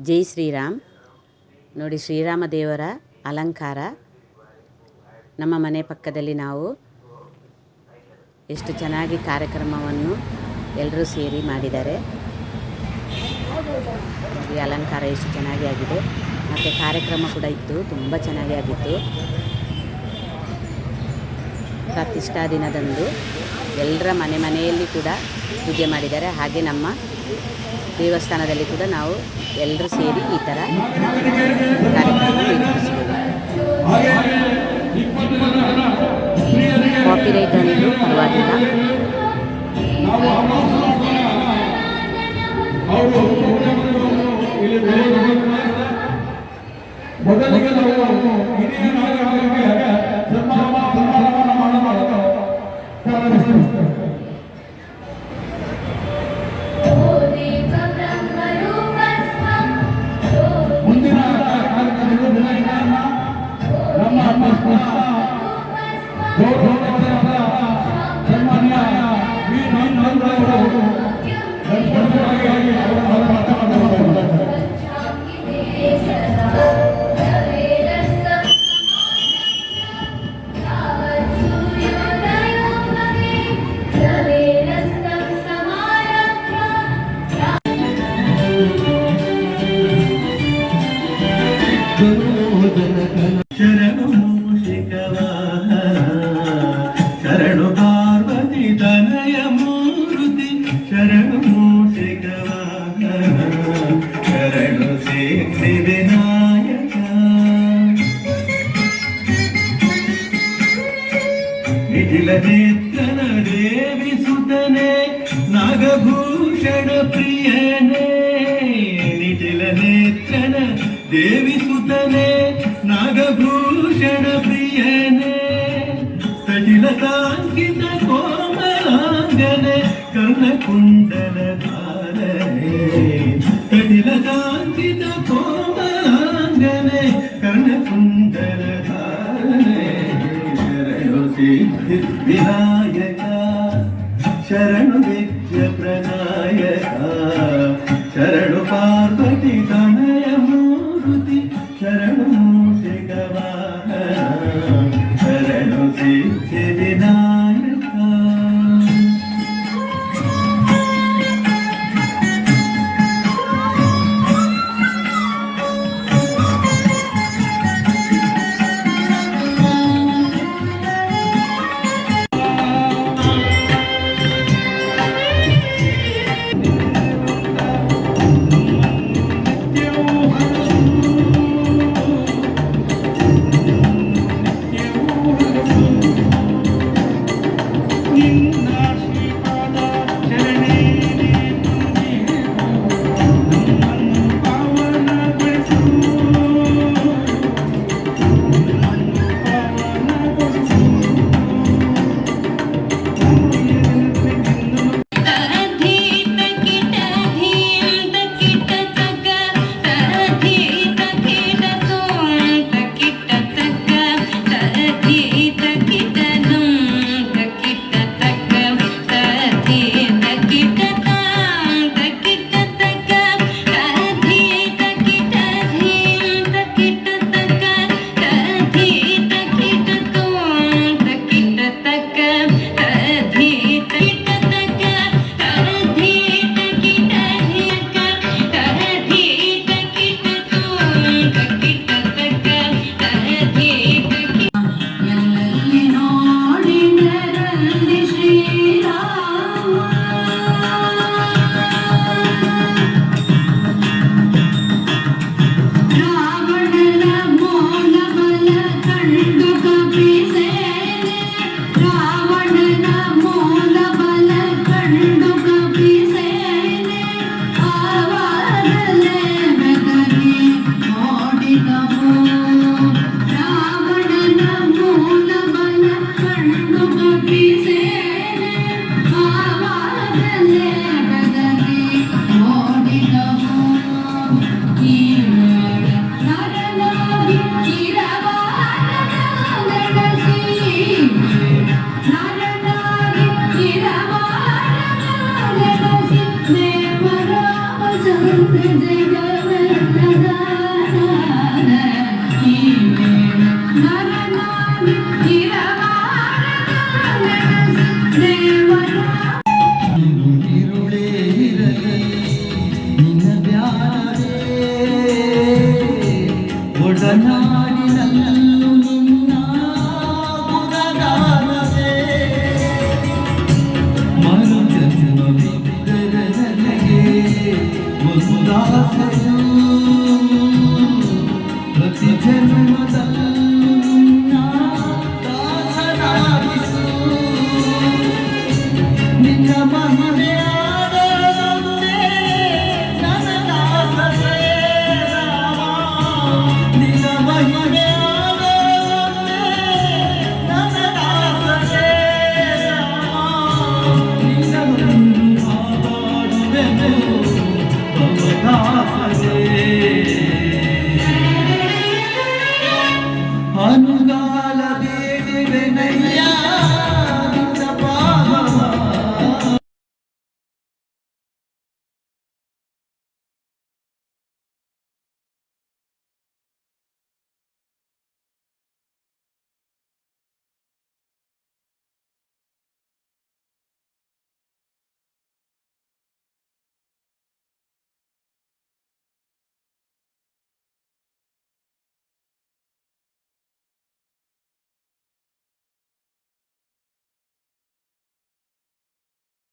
ಜೈ ಶ್ರೀರಾಮ್. ನೋಡಿ ಶ್ರೀರಾಮ ದೇವರ ಅಲಂಕಾರ. ನಮ್ಮ ಮನೆ ಪಕ್ಕದಲ್ಲಿ ನಾವು ಎಷ್ಟು ಚೆನ್ನಾಗಿ ಕಾರ್ಯಕ್ರಮವನ್ನು ಎಲ್ಲರೂ ಸೇರಿ ಮಾಡಿದ್ದಾರೆ. ಈ ಅಲಂಕಾರ ಎಷ್ಟು ಚೆನ್ನಾಗಿ ಆಗಿದೆ. ಮತ್ತು ಕಾರ್ಯಕ್ರಮ ಕೂಡ ಇತ್ತು, ತುಂಬ ಚೆನ್ನಾಗಿ ಆಗಿತ್ತು. ಪ್ರತಿಷ್ಠಾ ದಿನದಂದು. ಎಲ್ಲರ ಮನೆ ಮನೆಯಲ್ಲಿ ಕೂಡ ಪೂಜೆ ಮಾಡಿದ್ದಾರೆ. ಹಾಗೆ ನಮ್ಮ ದೇವಸ್ಥಾನದಲ್ಲಿ ಕೂಡ ನಾವು ಎಲ್ಲರೂ ಸೇರಿ ಈ ಥರ ಕಾರ್ಯಕ್ರಮ ನಿರೂಪಿಸಿದ್ದೇವೆ ಕಾಪಿರೈಟ್ ಅನ್ನೋದು ಪರವಾಗಿಲ್ಲ. ಮೊದಲಿಗೆ ನಾವು శరణు శరణు శక్తి వినాయక నిఖిల నేత్రన దేవి సుతనే నాగభూషణ ప్రియనే నిఖిల నేత్రన దేవి సుతనే నాగభూషణ ప్రియనే సటిల సాంకి కుండల కుండల కటిల కాంతిత కోమాంగనే కర్ణ కుండల విహార 你